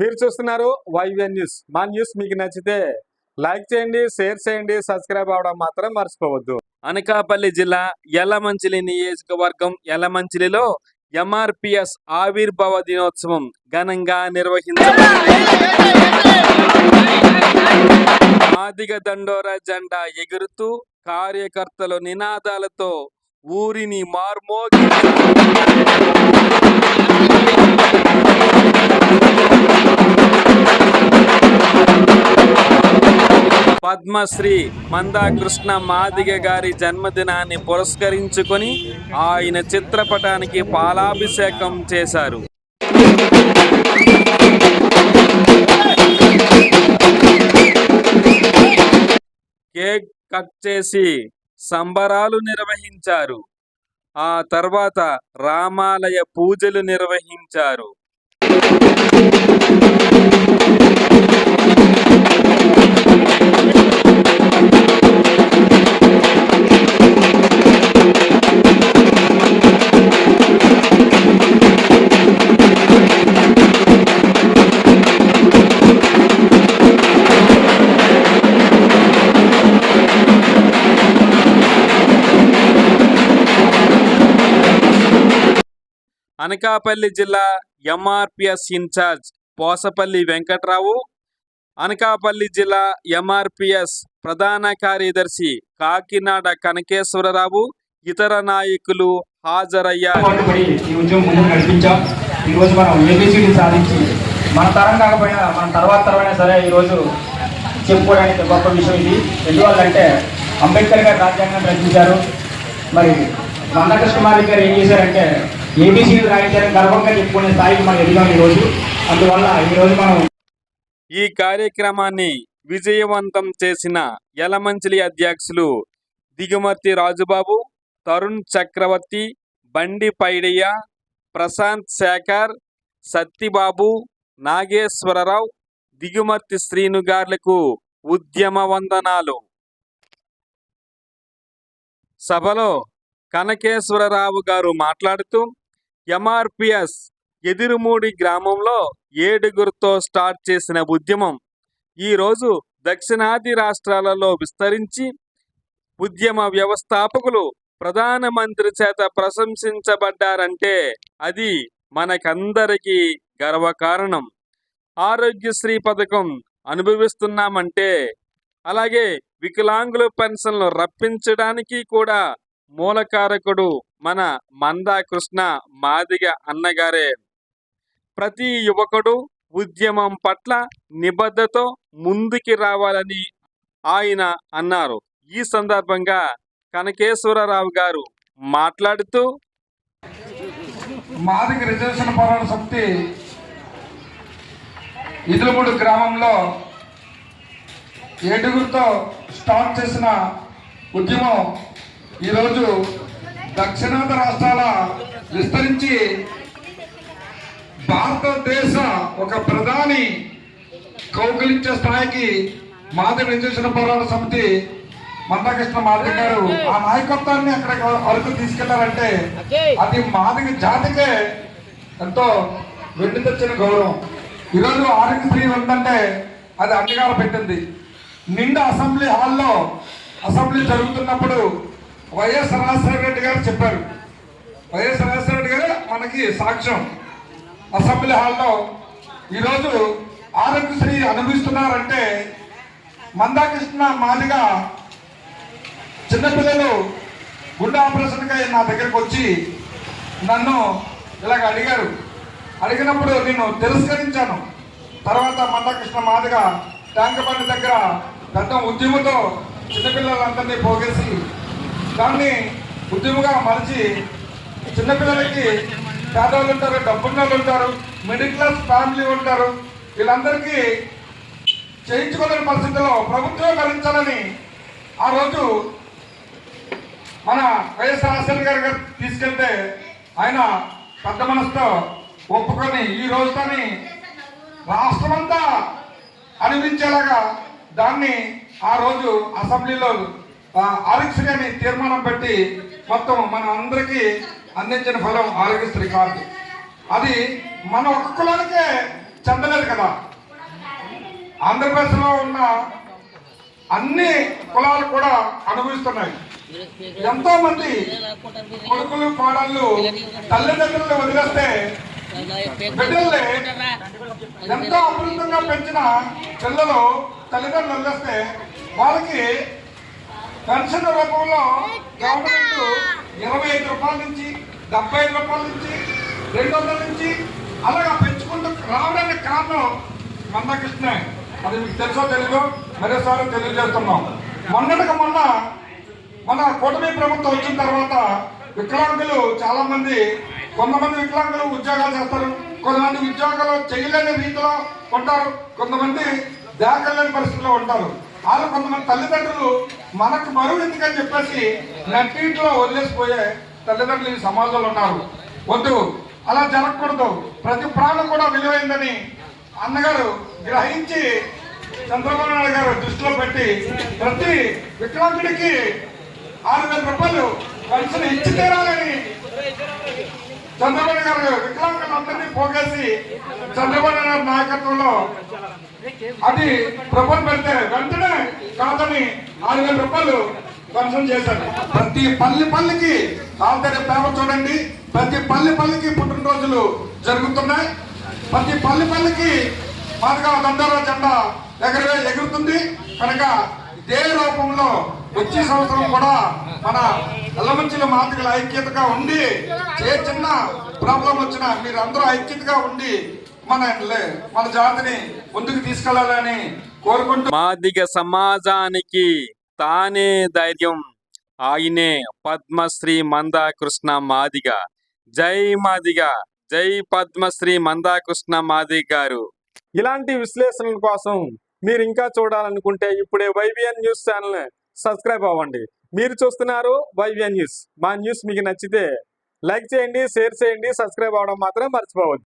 మీరు చూస్తున్నారు YVN news మా న్యూస్ మీకు నచ్చితే లైక్ చేయండి షేర్ చేయండి సబ్స్క్రైబ్ అవడం మాత్రం మర్చిపోవద్దు. అనకాపల్లి జిల్లా యలమంచిలి నియోజకవర్గం యలమంచిలిలో ఎంఆర్పిఎస్ ఆవిర్భావ దినోత్సవం ఘనంగా నిర్వహించారు మాదిగ దండోరా జెండా ఎగురుతూ కార్యకర్తలు నినాదాలతో ఊరిని మార్మోగి పద్మశ్రీ మందాకృష్ణ మాదిగ గారి జన్మదినాన్ని పురస్కరించుకొని ఆయన చిత్రపటానికి పాలాభిషేకం చేశారు. కేక్ కట్ చేసి సంబరాలు నిర్వహించారు. ఆ తర్వాత రామాలయ పూజలు నిర్వహించారు. అనకాపల్లి జిల్లా MRPS in charge Posapalli Venkatrao Anakapalli జిల్లా ఎంఆర్పిఎస్ ప్రధాన కార్యదర్శి కాకినాడ కనకేశ్వరరావు ఇతర నాయకులు హాజరయ్యారు. పాటుపడి మనం ఏబిసిడి సాధించి మన తరం కాకపోయినా మన తర్వాత తరమైనా సరే ఈరోజు చెప్పుకోవడానికి గొప్ప విషయం ఇది. ఎందువల్లంటే అంబేద్కర్ గారు రాజ్యాంగం రచించారు. మరి మందకృష్ణ మాదిక్ గారు ఏం చేశారంటే ఏబిసిడి రాయించారని గర్వంగా చెప్పుకునే స్థాయికి మనం ఎదిగాం ఈరోజు. అందువల్ల ఈరోజు మనం ఈ కార్యక్రమాన్ని విజయవంతం చేసిన యలమంచిలి అధ్యక్షులు దిగుమతి రాజుబాబు తరుణ్ చక్రవర్తి బండి పైడయ్య ప్రశాంత్ శేఖర్ సత్తిబాబు నాగేశ్వరరావు దిగుమతి శ్రీను గార్లకు ఉద్యమ వందనాలు. సభలో కనకేశ్వరరావు గారు మాట్లాడుతూ ఎంఆర్పిఎస్ ఎదిరుమూడి గ్రామంలో ఏడుగురితో స్టార్ట్ చేసిన ఉద్యమం ఈరోజు దక్షిణాది రాష్ట్రాలలో విస్తరించి ఉద్యమ వ్యవస్థాపకులు ప్రధానమంత్రి చేత ప్రశంసించబడ్డారంటే అది మనకందరికీ గర్వకారణం. ఆరోగ్యశ్రీ పథకం అనుభవిస్తున్నామంటే అలాగే వికలాంగుల పెన్షన్లు రప్పించడానికి కూడా మూలకారకుడు మన మందా కృష్ణ మాదిగ అన్నగారే. ప్రతి యువకుడు ఉద్యమం పట్ల నిబద్ధతో ముందుకి రావాలని ఆయన అన్నారు. ఈ సందర్భంగా కనకేశ్వరరావు గారు మాట్లాడుతూ మాదిగ రిజర్వేషన్ పోరాట సమితి ఇదులమూడు గ్రామంలో ఏడుగురితో స్టార్ట్ చేసిన ఉద్యమం ఈరోజు దక్షిణాది రాష్ట్రాల విస్తరించి భారతదేశ ఒక ప్రధాని కౌగిలించే స్థాయికి మాదిరి నిర్దేశన పోరాట సమితి మందకృష్ణ మాదిరి గారు ఆ నాయకత్వాన్ని అక్కడ వరకు తీసుకెళ్ళారంటే అది మాదిరి జాతికే ఎంతో వెండి తెచ్చిన గౌరవం. ఈరోజు ఆరోగ్యశ్రీ ఉందంటే అది అంగీకారం పెట్టింది నిండా అసెంబ్లీ హాల్లో అసెంబ్లీ జరుగుతున్నప్పుడు వైఎస్ రాజశేఖర రెడ్డి గారు చెప్పారు. వైఎస్ రాజశేఖర రెడ్డి గారు మనకి సాక్ష్యం. అసెంబ్లీ హాల్లో ఈరోజు ఆరోగ్యశ్రీ అనుభవిస్తున్నారంటే మందాకృష్ణ మాదిగా చిన్నపిల్లలు గుండె ఆపరేషన్కై నా దగ్గరకు వచ్చి నన్ను ఇలాగ అడిగారు. అడిగినప్పుడు నేను తిరస్కరించాను. తర్వాత మందాకృష్ణ మాదిగా ట్యాంక్ బండి దగ్గర పెద్ద ఉద్యమంతో చిన్నపిల్లలందరినీ పోగేసి దాన్ని ఉద్యమంగా మలిచి చిన్నపిల్లలకి పేదవాళ్ళు ఉంటారు డబ్బున్న వాళ్ళు ఉంటారు మిడిల్ క్లాస్ ఫ్యామిలీ ఉంటారు. వీళ్ళందరికీ చేయించుకోలేని పరిస్థితుల్లో ప్రభుత్వం భరించాలని ఆ రోజు మన వైఎస్ రాజశేఖర గారి గారు తీసుకెళ్తే ఆయన పెద్ద మనసుతో ఒప్పుకొని ఈ రోజుతోని రాష్ట్రమంతా అనిపించేలాగా దాన్ని ఆ రోజు అసెంబ్లీలో ఆరోగ్యశ్రీ అని తీర్మానం పెట్టి మొత్తం మన అందరికీ అందించిన ఫలం ఆరోగ్యశ్రీ కార్డు. అది మన ఒక కులానికే చెందలేదు కదా. ఆంధ్రప్రదేశ్లో ఉన్న అన్ని కులాలు కూడా అనుభవిస్తున్నాయి. ఎంతో మంది కొడుకులు కోడళ్ళు తల్లిదండ్రులను వదిలేస్తే బిడ్డల్ని ఎంతో అభివృద్ధిగా పెంచిన పిల్లలు తల్లిదండ్రులు వదిలేస్తే వాళ్ళకి పెన్షన్ రూపంలో గవర్నమెంట్ ఇరవై ఐదు రూపాయల నుంచి డెబ్బై ఐదు రూపాయల నుంచి రెండు వందల నుంచి అలాగా పెంచుకుంటూ రావడానికి కారణం మందకృష్ణ. అది మీకు తెలుసో తెలీదు మరోసారి తెలియజేస్తున్నాం. మొన్నటికి మొన్న మన కూటమి ప్రభుత్వం వచ్చిన తర్వాత వికలాంగులు చాలా మంది కొంతమంది వికలాంగులు ఉద్యోగాలు చేస్తారు కొంతమంది ఉద్యోగాలు చేయలేని రీతిలో ఉంటారు కొంతమంది దాఖలేని పరిస్థితిలో ఉంటారు. వాళ్ళు కొంతమంది తల్లిదండ్రులు మనకు మరువు ఎందుకని చెప్పేసి నట్టింట్లో వదిలేసిపోయే తల్లిదండ్రులు ఈ సమాజంలో ఉన్నారు. వద్దు. అలా జరగకూడదు. ప్రతి ప్రాణం కూడా విలువైందని అన్నగారు గ్రహించి చంద్రబాబు నాయుడు గారు దృష్టిలో పెట్టి ప్రతి విక్రాంతుడికి ఆరు వేల రూపాయలు పెన్షన్ ఇచ్చి తీరాలని చంద్రబాబు గారు వికలాంగులందరినీ పోగేసి చంద్రబాబు నాయుడు నాయకత్వంలో అది ప్రభుత్వం పెడితే వెంటనే కాదని ఆరు వేల రూపాయలు ధ్వంసం చేశారు. ప్రతి పల్లి పల్లికి ఆల్రెడీ పేపర్ చూడండి. ప్రతి పల్లి పల్లికి పుట్టినరోజులు జరుగుతున్నాయి. ప్రతి పల్లి పల్లికి మాదిగా దండోరా జెండా ఎగరవే ఎగురుతుంది. కనుక ఇదే రూపంలో వచ్చే సంవత్సరం కూడా మన ఎల్లమంచిల మాదిగల ఐక్యతగా ఉండి ఏ చిన్న ప్రాబ్లం వచ్చినా మీరు అందరూ ఐక్యతగా ఉండి మన మన జాతిని ముందుకు తీసుకెళ్ళాలని కోరుకుంటూ మాదిగ సమాజానికి తానే ధైర్యం. ఆయనే పద్మశ్రీ మందాకృష్ణ మాదిగ. జై మాదిగ. జై పద్మశ్రీ మందాకృష్ణ మాదిగ గారు. ఇలాంటి విశ్లేషణల కోసం మీరు ఇంకా చూడాలనుకుంటే ఇప్పుడే వైబిఎన్ న్యూస్ ఛానల్ సబ్స్క్రైబ్ అవ్వండి. మీరు చూస్తున్నారు వైవిఎన్ న్యూస్. మా న్యూస్ మీకు నచ్చితే లైక్ చేయండి షేర్ చేయండి సబ్స్క్రైబ్ అవ్వడం మాత్రం మర్చిపోవద్దు.